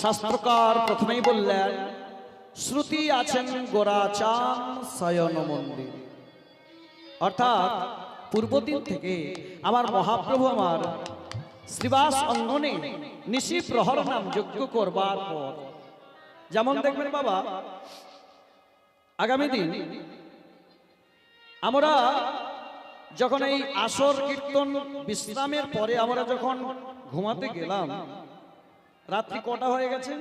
শাস্ত্রকার প্রথমেই বললেন, শ্রুতি আছেন গোরাচান শয়ন মন্দির। অর্থাৎ পূর্বদিন থেকে আমার মহাপ্রভু আমার শ্রীবাস অঙ্গনে নিশি প্রহর নাম যজ্ঞ করবার পর, যেমন দেখবেন বাবা, আগামী দিন আমরা যখন এই আসর কীর্তন বিশ্রামের পরে আমরা যখন ঘুমাতে গেলাম রাত্রি কটা হয়ে গেছে?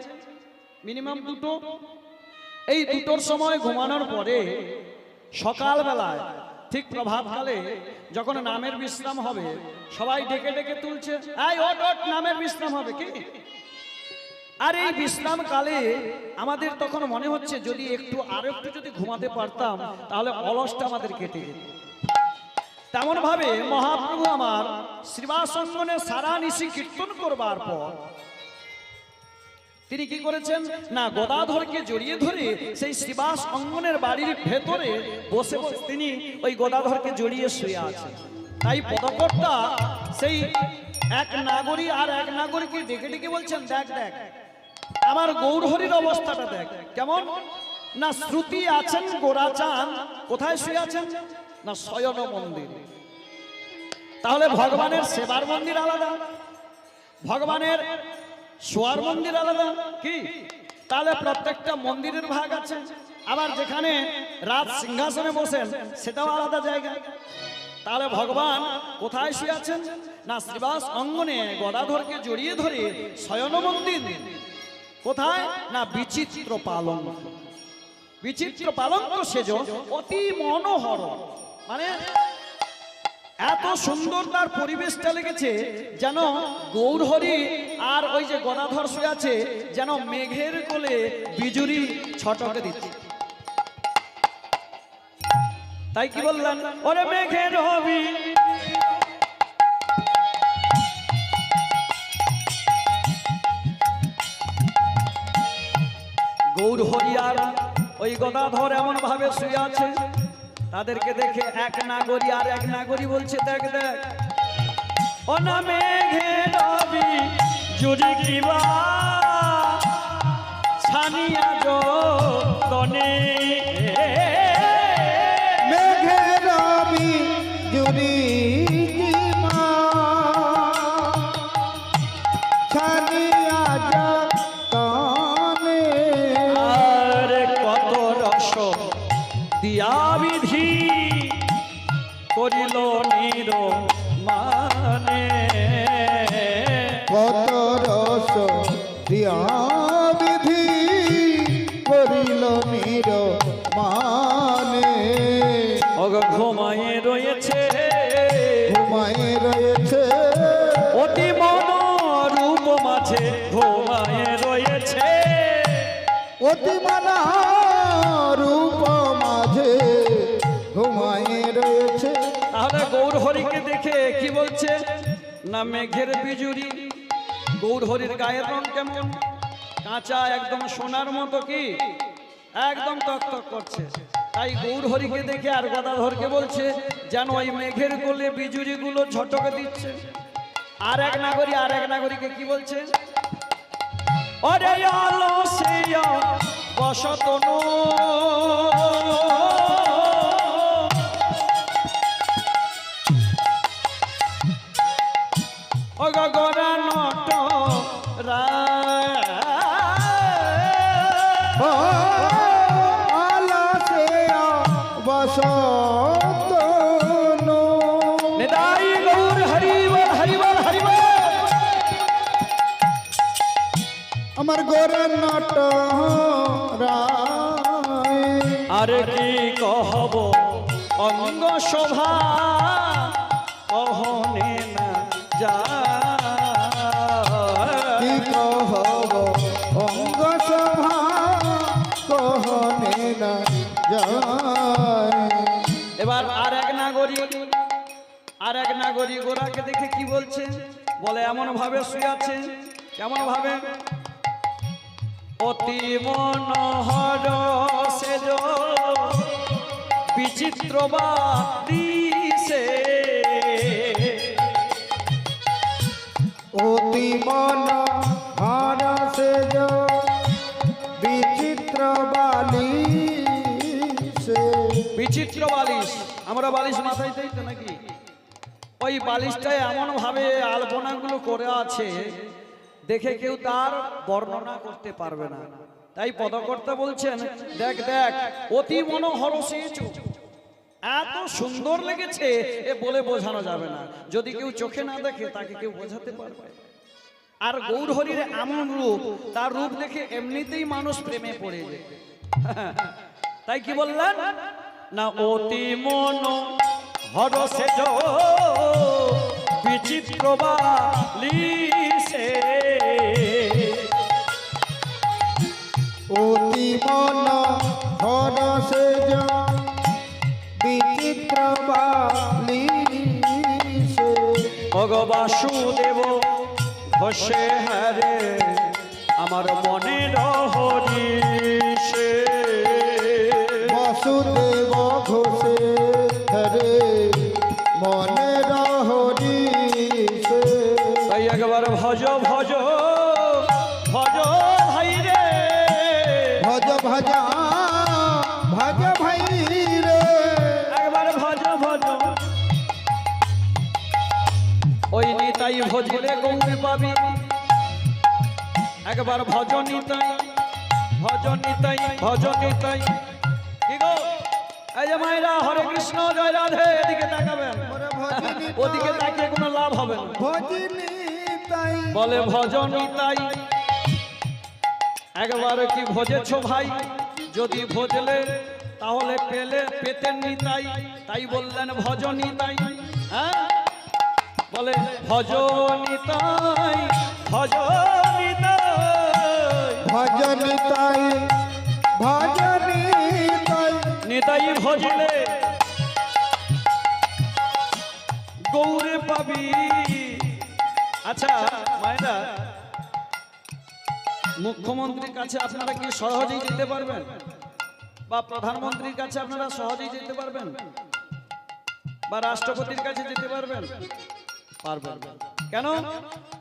মিনিমাম দুটো। এই দুটোর সময় ঘুমানোর পরে সকালবেলায়, ঠিক প্রভাতকালে, যখন নামের বিশ্রাম হবে, সবাই ডেকে ডেকে তুলছে, এই ওট ওট নামের বিশ্রাম হবে কি? আর এই বিশ্রাম কালে আমাদের তখন মনে হচ্ছে, যদি একটু, আরও একটু যদি ঘুমাতে পারতাম, তাহলে অলসটা আমাদের কেটে যেত। তেমন ভাবে মহাপ্রভু আমার শ্রীবাসঙ্গনে সারা নিশি কীর্তন করবার পর তিনি কি করেছেন? না, গদাধরকে জড়িয়ে ধরে সেই শিবাস অঙ্গনের বাড়ির ভেতরে বসে বসে তিনি ওই গদাধরকে জড়িয়ে শুয়ে আছেন। তাই পদকর্তা সেই এক নাগরী আর এক নাগরীকে ডেকে ডেকে বলছেন, দেখ দেখ, আমার গৌরহরির অবস্থাটা দেখ, কেমন? না, শ্রুতি আছেন গোরাচান কোথায় শুয়ে আছেন? না, শয়ন মন্দির। তাহলে ভগবানের সেবার মন্দির আলাদা। ভগবানের শোয়ার মন্দির আলাদা। কি? তাহলে প্রত্যেকটা মন্দিরের ভাগ আছে। আবার যেখানে রাত সিংহাসনে বসেন, সেটাও আলাদা জায়গা। তাহলে ভগবান কোথায় শুয়ে আছেন? না শ্রীবাস অঙ্গনে গদাধরকে জড়িয়ে ধরে শয়ন মন্দির? কোথায়? না বিচিত্র পালন বিচিত্র পালঙ্ক সেজ, অতি মনোহর। মানে এত সুন্দর তার পরিবেশটা লেগেছে, যেন গৌরহরি আর ওই যে গদাধর শুয়ে আছে, যেন মেঘের কোলে বিজুরি ছটকে দিচ্ছে। তাই কি বললেন ওরে মেঘের হবি। গৌর হরিয়ার ওই গদাধর এমন ভাবে শুয়ে আছে তাদেরকে দেখে এক নাগরী আর এক নাগরী বলছে, দেখ দেখ। ও না মেঘে রবি জুড়ি কিবা ছানিয়া জো তনে। ঘুমায়ে রয়েছে। ঘুমায় রয়েছে। অতি মনোরূপ মাঝে ঘুমায়ে রয়েছে। অতি মানা রূপ মাঝে ঘুমায় রয়েছে। তাহলে গৌর হরিকে দেখে কি বলছে? না মেঘের বিজুরি গৌর হরির গায়ের রং কেমন? কাঁচা একদম সোনার মতো কি? একদম তক করছে। তাই গৌর হরিকে দেখে আর গদাধরকে বলছে, যেন ওই মেঘের কোলে বিজুরি গুলো ঝটকে দিচ্ছে। আর এক নাগরী, আর এক নাগরীকে কি বলছে? অরে আলো সে বসতন অগগরা আমার গোরে নট আরে কি কহব? অঙ্গ শোভা কহনে না যা কি কহব? অঙ্গ সভা কহনে না যায়। এবার আর এক নাগরী আর এক নাগরী গোরাকে দেখে কি বলছে? বলে এমন ভাবে শুয়ে আছে কেমন ভাবে অতি মনোহর সেজ। বিচিত্র বাতিসে অতি মনোহর সেজ। বিচিত্র বালিশ। বিচিত্র বালিশ। আমরা বালিশ মাথায় দিই তো নাকি? ওই বালিশটায় এমনভাবে আলপনাগুলো করে আছে দেখে কেউ তার বর্ণনা করতে পারবে না। তাই পদকর্তা বলছেন, দেখ দেখ, অতি মনোহর এত সুন্দর লেগেছে, এ বলে বোঝানো যাবে না। যদি কেউ চোখে না দেখে, তাকে কেউ বোঝাতে পারবে আর গৌরহরির এমন রূপ, তার রূপ দেখে এমনিতেই মানুষ প্রেমে পড়ে যায়। তাই কি বললেন? না, অতি মন হরসে বিচিত্র বালিশে অতি মন হরসে বিচিত্র ভগবাসুদেব ঘষে হারে আমার মনে হরিষে ভজ ভজ ভাই রে একবার ভজ ভজ। ওই নিতাই ভজিলে গৌরী পাবি। একবার ভজ নিতাই ভজ নিতাই ভজ নিতাই। কি গো? এই যে মায়েরা হরে কৃষ্ণ জয় রাধে এদিকে তাকাবেন ওদিকে তাকিয়ে কোনো লাভ হবে না। বলে ভজন তাই একবার কি ভজেছ ভাই? যদি ভজলে তাহলে পেলে পেতেন তাই। তাই বললেন ভজনী তাই। হ্যাঁ? বলে ভজনী তাই ভজনী তাই। ভজনি তাই ভজনি তাই। নিতাই ভজলে গৌরে পাবি। আচ্ছা মায়েরা মুখ্যমন্ত্রীর কাছে আপনারা কি সহজেই যেতে পারবেন? বা প্রধানমন্ত্রীর কাছে আপনারা সহজেই যেতে পারবেন? বা রাষ্ট্রপতির কাছে যেতে পারবেন? পারবেন। কেন?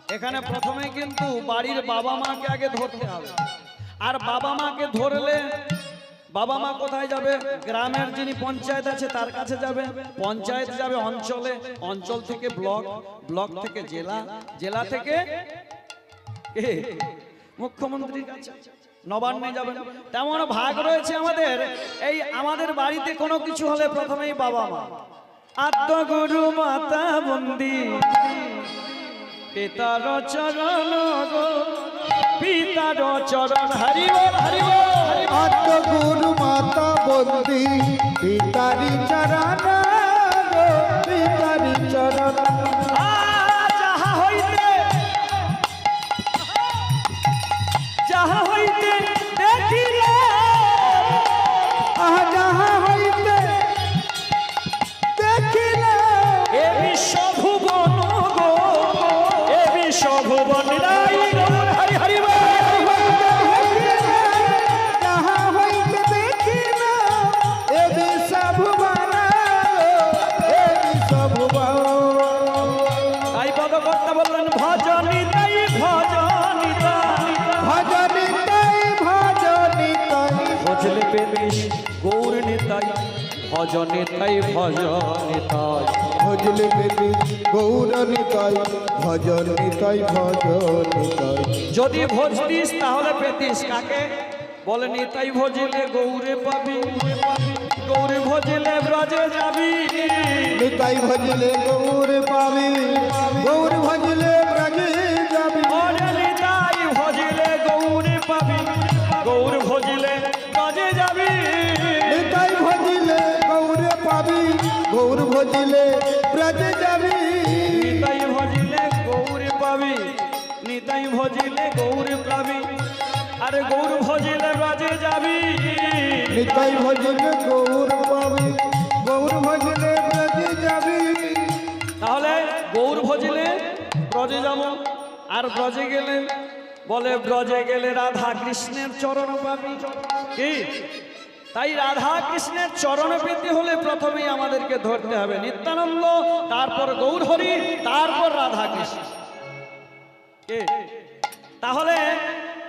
এখানে প্রথমে কিন্তু বাড়ির বাবা মাকে আগে ধরতে হবে। আর বাবা মাকে ধরলে বাবা মা কোথায় যাবে? গ্রামের যিনি পঞ্চায়েত আছে, তার কাছে যাবে। পঞ্চায়েত যাবে অঞ্চলে। অঞ্চল থেকে ব্লক ব্লক থেকে জেলা। জেলা থেকে? মুখ্যমন্ত্রীর কাছে। নবান্নে যাবেন। তেমন ভাগ রয়েছে আমাদের। এই আমাদের বাড়িতে কোনো কিছু হলে প্রথমেই বাবা মা। আত্মগুরু মাতা বন্দি। পিতার চরণ গো। পিতার চরণ হরি বল হরি বল হরি বল। আত্মগুরু মাতা বন্দি। পিতারি চরণ তাই বললেন ভজনি তাই ভজনি তাই ভজনি তাই ভজনি তাই ভজলে গৌর নিতাই ভজনে তাই ভজনে তাই ভজলে বেবি গৌর নিতাই ভজন নিতাই ভজন নিতাই। যদি ভজতিস তাহলে পেতিস। কাকে? বলে নিতাই ভজিলে গৌরে পাবি। গৌরে ভজিলে ব্রজে যাবি। নিতাই ভজলে গৌর পাবি। গৌর ভজলে ব্রজে যাবি। ওরে নিতাই ভজিলে গৌরে পাবি। গৌর ভজিলে ব্রজে যাবি। নিতাই ভজলে গৌর পাবি। গৌর ভজলে ব্রজে যাবি। নিতাই ভজিলে গৌরে পাবি। নিতাই ভজিলে গৌরে পাবি। আরে গৌর ভজিলে ব্রজে যাবি। নিতাই ভজলে গৌর পাবি গৌর ভজলে ব্রজে যাবি। তাহলে গৌর ভজিলে ব্রজে যাব আর ব্রজে গেলে বলে ব্রজে গেলে রাধা কৃষ্ণের চরণ পাবি। কি? তাই রাধা কৃষ্ণের চরণ পেতে হলে প্রথমেই আমাদেরকে ধরতে হবে নিত্যানন্দ তারপর গৌরহরি তারপর রাধা কৃষ্ণ। তাহলে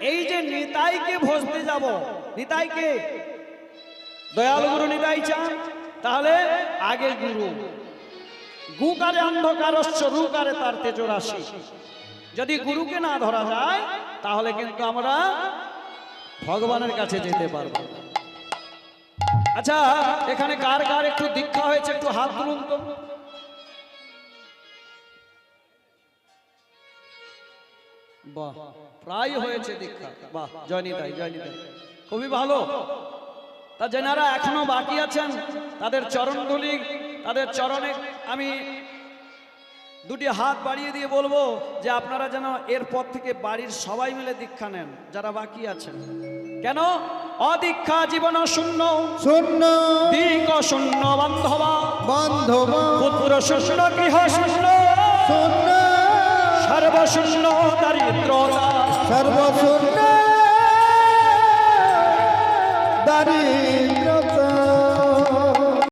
এই যে নিতাইকে ভজতে যাব, নিতাইকে? দয়াল গুরু নিতাই চান? তাহলে আগে গুরু। গুকারে অন্ধকারস্য রুকারে তার তেজরাশি। যদি গুরুকে না ধরা যায়, তাহলে কিন্তু আমরা ভগবানের কাছে যেতে পারব আচ্ছা এখানে কার কার একটু দীক্ষা হয়েছে, একটু হাত তুলুন তো। বাহ প্রায় হয়েছে দীক্ষা। বাহ জয়নিতাই জয়নিতাই। খুবই ভালো। তা যেনারা এখনও বাকি আছেন তাদের চরণধুলি তাদের চরণে আমি দুটি হাত বাড়িয়ে দিয়ে বলব যে আপনারা যেন এরপর থেকে বাড়ির সবাই মিলে দীক্ষা নেন যারা বাকি আছেন। কেন? অদীক্ষা জীবন শূন্য। শূন্য। দিক শূন্য বান্ধবা। বান্ধব। পুত্র শূন্য গৃহ শূন্য। শূন্য। সর্বশূন্য দারিদ্রতা। সর্বশূন্য দারিদ্র